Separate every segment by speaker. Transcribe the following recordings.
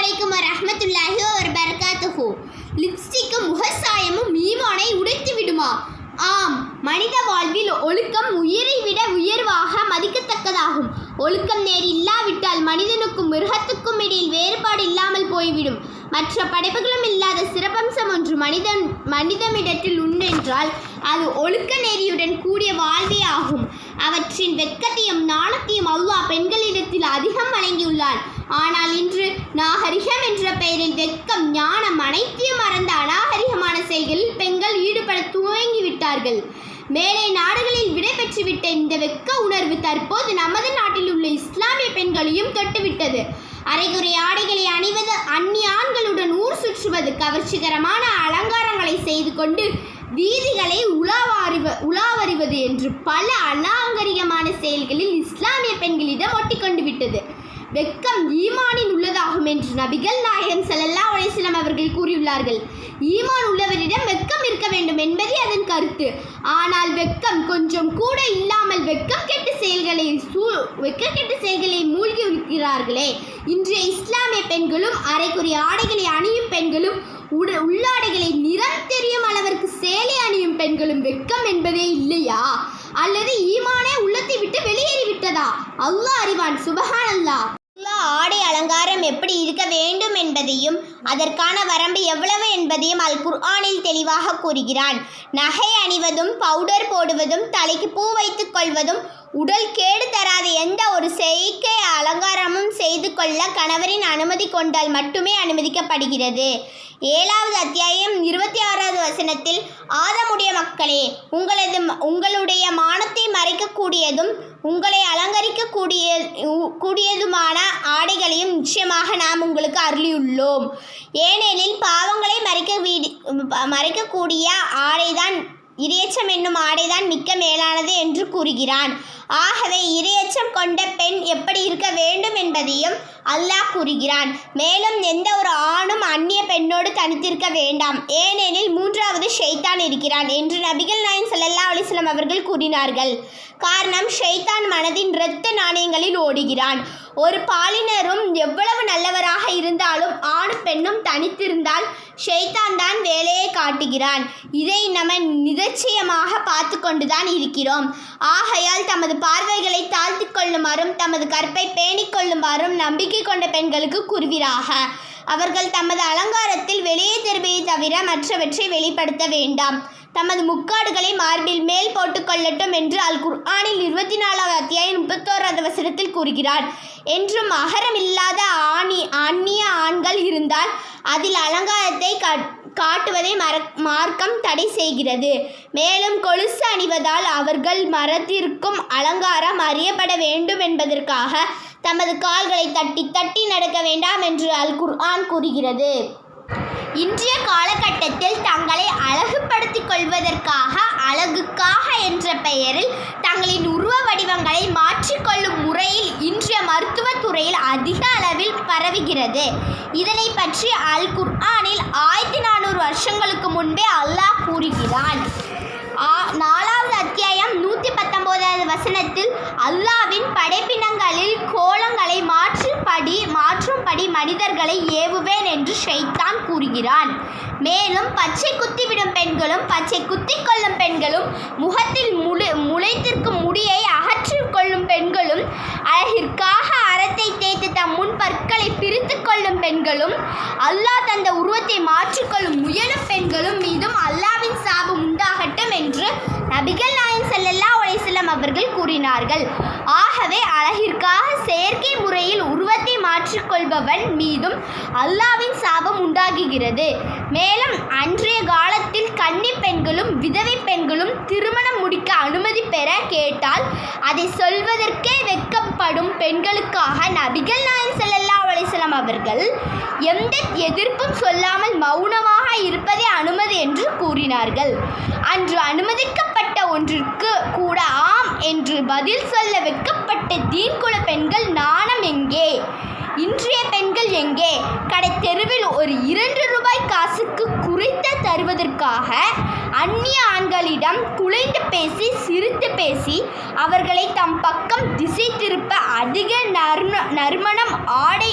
Speaker 1: அலைக்கும் வரஹ்மத்துல்லாஹி வபரகாத்துஹு. லிப்ஸ்டிக்கும் முகசாயமும் ஈமானை உடைத்து விடுமா? ஆம் மனித வாழ்வில் ஒழுக்கம் உயிரை விட உயர்வாக மதிக்கத்தக்கதாகும். ஒழுக்கம் நேர் இல்லாவிட்டால் மனிதனுக்கும் மிருகத்துக்கும் இடையில் வேறுபாடு இல்லாமல் போய்விடும். மற்ற படைப்புகளும் இல்லாத சிறப்பம்சம் ஒன்று மனிதன் மனிதமிடத்தில் உண்டென்றால் அது ஒழுக்க நெறியுடன் கூடிய வாழ்வே ஆகும். அவற்றின் வெட்கத்தையும் நாணத்தையும் அல்லாஹ் பெண்களிடத்தில் அதிகம் வழங்கியுள்ளான். ஆனால் இன்று நாகரிகம் என்ற பெயரில் வெட்கம் ஞானம் அனைத்தையும் மறந்த அநாகரிகமான செயல்களில் பெண்கள் ஈடுபட துவங்கிவிட்டார்கள். மேலே நாடுகளில் விடை பெற்றுவிட்ட இந்த வெட்க உணர்வு தற்போது நமது நாட்டில் உள்ள இஸ்லாமிய பெண்களையும் தொட்டுவிட்டது. அரைகுறை ஆடைகளை அணிவது அந்நிய ஆண்களுடன் ஊர் சுற்றுவது கவர்ச்சிகரமான அலங்காரங்களை செய்து கொண்டு வீதிகளை உலாவறிவ உலாவறிவது என்று பல அநாகரிகமான செயல்களில் இஸ்லாமிய பெண்களிடம் ஒட்டிக்கொண்டு விட்டது. வெட்கம் ஈமானின் உள்ளதாகும் என்று நபிகள் நாயகம் செல்லல்லா அலைஹி அவர்கள் கூறியுள்ளார்கள். ஈமான் உள்ளவரிடம் வெட்கம் இருக்க வேண்டும் என்பதே அதன் கருத்து. ஆனால் வெட்கம் கொஞ்சம் கூட இல்லாமல் வெட்கம் கெட்ட செயல்களை சூ வெட்கம் கெட்ட செயல்களை மூழ்கி இருக்கிறார்களே. இன்றைய இஸ்லாமிய பெண்களும் அரைக்குறை ஆடைகளை அணியும் பெண்களும் உட உள்ளாடைகளை நிறம் தெரியும் அளவிற்கு சேலை அணியும் பெண்களும் வெட்கம் என்பதே இல்லையா? அல்லது ஈமானே உள்ளத்தை விட்டு வெளியேறி விட்டதா அல்லாஹ் அறிவான் சுபஹான் அல்லாஹ் ஆடை அலங்காரம் எப்படி இருக்க வேண்டும் என்பதையும் அதற்கான வரம்பு எவ்வளவு என்பதையும் அல் குர்ஆனில் தெளிவாக கூறுகிறான். நகை அணிவதும் பவுடர் போடுவதும் தலைக்கு பூ வைத்துக் கொள்வதும் உடல் கேடு தராத எந்த ஒரு செயற்கை அலங்காரமும் செய்து கொள்ள கணவரின் அனுமதி கொண்டால் மட்டுமே அனுமதிக்கப்படுகிறது. ஏழாவது அத்தியாயம் இருபத்தி ஆறாவது வசனத்தில் ஆதமுடைய மக்களே உங்களது உங்களுடைய மானத்தை மறைக்கக்கூடியதும் உங்களை அலங்கரிக்கக்கூடிய உ- கூடியதுமான ஆடைகளையும் நிச்சயமாக நாம் உங்களுக்கு அருளியுள்ளோம். ஏனெனில் பாவங்களை மறைக்க வீடு மறைக்கக்கூடிய ஆடைதான் இரையச்சம் என்னும் ஆடைதான் மிக்க மேலானது என்று கூறுகிறான். ஆகவே இரையச்சம் கொண்ட பெண் எப்படி இருக்க வேண்டும் என்பதையும் அல்லாஹ் கூறுகிறான். மேலும் எந்த ஒரு ஆணும் அந்நிய பெண்ணோடு தனித்திருக்க வேண்டாம். ஏனெனில் மூன்றாவது ஷெய்தான் இருக்கிறான் என்று நபிகள் நாயன் ஸல்லல்லாஹு அலிஸ்லாம் அவர்கள் கூறினார்கள். காரணம் ஷெய்தான் மனதின் இரத்த நாணயங்களில் ஓடுகிறான். ஒரு பாலினரும் எவ்வளவு நல்லவராக இருந்தாலும் ஆணும் பெண்ணும் தனித்திருந்தால் ஷெய்தான் தான் வேலையை காட்டுகிறான். இதை நம்ம நிதச்சயமாக பார்த்து கொண்டுதான் இருக்கிறோம். ஆகையால் தமது பார்வைகளை தாழ்த்து கொள்ளுமாறும் தமது கற்பை பேணிக் கொள்ளுமாறும் நம்பிக்கை கொண்ட பெண்களுக்கு குருவிராக. அவர்கள் தமது அலங்காரத்தில் வெளியே திரும்பியை தவிர மற்றவற்றை வெளிப்படுத்த வேண்டாம். தமது முக்காடுகளை மார்பில் மேல் போட்டுக்கொள்ளட்டும் என்று அல் குர்ஆனில் இருபத்தி நாலாவது அத்தியாயம் முப்பத்தோராவது வசனத்தில் கூறுகிறார். என்றும் அகரம் இல்லாத ஆணி அந்நிய ஆண்கள் இருந்தால் அதில் அலங்காரத்தை காட்டுவதை மர மார்க்கம் தடை செய்கிறது. மேலும் கொலுசு அணிவதால் அவர்கள் மரத்திற்கும் அலங்காரம் அறியப்பட வேண்டும் என்பதற்காக தமது கால்களை தட்டி தட்டி நடக்க வேண்டாம் என்று அல் குர்ஆன் கூறுகிறது. இன்றைய காலகட்டத்தில் தங்களை அழகுபடுத்திக் கொள்வதற்காக அழகுக்காக என்ற பெயரில் தங்களின் உருவ வடிவங்களை மாற்றிக்கொள்ளும் முறையில் இன்றைய மருத்துவத்துறையில் அதிக அளவில் பரவுகிறது. இதனை பற்றி அல் குர்ஆனில் ஆயிரத்தி நானூறு வருஷங்களுக்கு முன்பே அல்லாஹ் கூறுகிறான். ஆ- நாலாவது அத்தியாயம் நூற்றி பத்தொம்போதாவது வசனத்தில் அல்லாவின் படைப்பினங்களில் கோலங்களை மாற்றும்படி மாற்றும்படி மனிதர்களை ஏவுவேன் என்று ஷைத்தான் கூறுகிறான். மேலும் பச்சை குத்திவிடும் பெண்களும் பச்சை குத்தி கொள்ளும் பெண்களும் முகத்தில் முளை முளைத்திருக்கும் முடியை அகற்றிக் கொள்ளும் பெண்களும் அழகிற்காக அறத்தை தேய்த்து தம் முன் பற்களை பிரித்து பெண்களும் அல்லாஹ் தந்த உருவத்தை மாற்றிக்கொள்ளும் முயலும் பெண்களும் மீதும் அல்லாவின் சாபம் உண்டாகட்டும் என்று நபிகள் நாயன் செல்லல்லா உலைசல்லம் அவர்கள் கூறினார்கள். ஆகவே அழகிற்காக செயற்கை முறையில் உருவத்தை மாற்றிக்கொள்பவன் மீதும் அல்லாவின் சாபம் உண்டாகுகிறது. மேலும் அன்றைய காலத்தில் கன்னி பெண்களும் விதவை பெண்களும் திரு அனுமதி பெற கேட்டால் அதை சொல்வதற்கே வெட்கப்படும் பெண்களுக்காக நபிகள் நாயம் செல்லல்லா அலைஹி அவர்கள் எந்த எதிர்ப்பும் சொல்லாமல் மௌனமாக இருப்பதே அனுமதி என்று கூறினார்கள். அன்று அனுமதிக்கப்பட்ட ஒன்றிற்கு கூட ஆம் என்று பதில் சொல்ல வெக்கப்பட்ட தீன்குல பெண்கள் நாணம் எங்கே? இன்றைய பெண்கள் எங்கே? கடை தெருவில் ஒரு இரண்டு ரூபாய் காசுக்கு குறைத்த தருவதற்காக மக்களிடம் ஆண்களிடம் பேசி சிரித்து பேசி அவர்களை தம் பக்கம் திசை திருப்ப அதிக நறும நறுமணம் ஆடை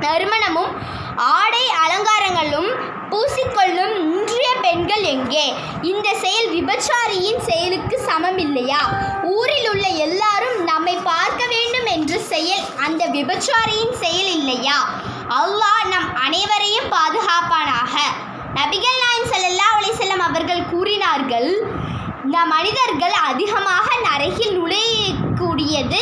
Speaker 1: நறுமணமும் ஆடை அலங்காரங்களும் பூசிக்கொள்ளும் இன்றைய பெண்கள் எங்கே? இந்த செயல் விபச்சாரியின் செயலுக்கு சமம் இல்லையா ஊரில் உள்ள எல்லாரும் நம்மை பார்க்க வேண்டும் என்ற செயல் அந்த விபச்சாரியின் செயல் இல்லையா? அல்லாஹ் நம் அனைவரையும் பாதுகாப்பானாக. நபிகள் நாயகம் செல்லல்லா அலைஹி வஸல்லம் அவர்கள் கூறினார்கள் நம் மனிதர்கள் அதிகமாக நரகில் நுழையக்கூடியது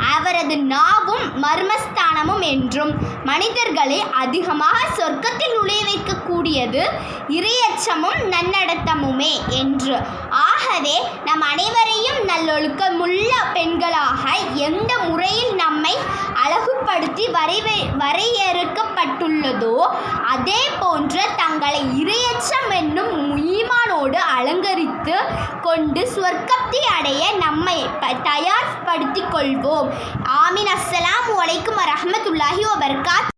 Speaker 1: அவரது நாவும் மர்மஸ்தானமும் என்றும் மனிதர்களை அதிகமாக சொர்க்கத்தில் நுழைய வைக்கக்கூடியது இரையச்சமும் நன்னடத்தமுமே என்று. ஆகவே நம் அனைவரையும் நல்லொழுக்கமுள்ள பெண்களாக எந்த முறையில் நம்மை அழகுபடுத்தி வரைவே வரையறுக்கப்பட்டுள்ளதோ அதே போன்ற தங்களை இரையச்சம் என்னும் ஈமானோடு அலங்கரித்து கொண்டு சொர்க்கத்தை அடைய நம்மை ப- தயார்படுத்திக் கொள்வோம். ஆமீன். அஸ்ஸலாம் வலைக்கும் வரஹ்மத்துல்லாஹி வபர்காத்.